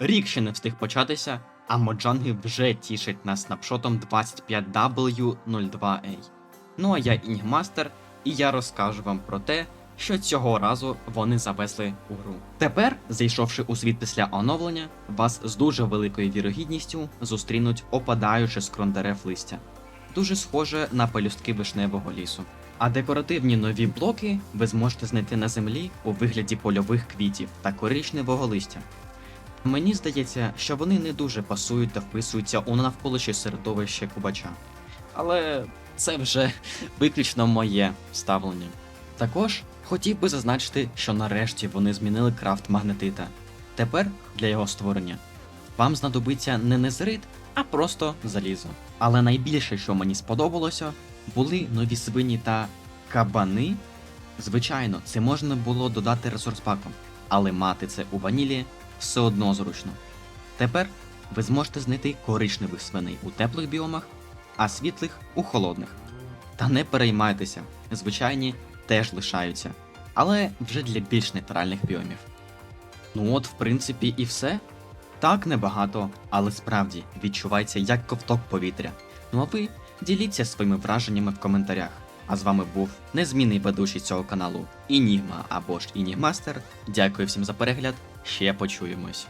Рік ще не встиг початися, а моджанги вже тішать нас снапшотом 25W02A. Ну а я Інгмастер, і я розкажу вам про те, що цього разу вони завезли у гру. Тепер, зайшовши у світ після оновлення, вас з дуже великою вірогідністю зустрінуть опадаючи з крон дерев листя. Дуже схоже на пелюстки вишневого лісу. А декоративні нові блоки ви зможете знайти на землі у вигляді польових квітів та коричневого листя. Мені здається, що вони не дуже пасують та вписуються у навколишнє середовище кубача. Але це вже виключно моє ставлення. Також хотів би зазначити, що нарешті вони змінили крафт магнетита. Тепер для його створення вам знадобиться не незрит, а просто залізо. Але найбільше, що мені сподобалося, були нові свині та кабани. Звичайно, це можна було додати ресурс-паком, але мати це у ванілі все одно зручно. Тепер ви зможете знайти коричневих свиней у теплих біомах, а світлих у холодних. Та не переймайтеся, звичайні теж лишаються, але вже для більш нейтральних біомів. Ну от, в принципі, і все. Так небагато, але справді відчувається як ковток повітря. Ну а ви діліться своїми враженнями в коментарях. А з вами був незмінний ведучий цього каналу Інігма або ж Інігмастер. Дякую всім за перегляд. Ще почуємось.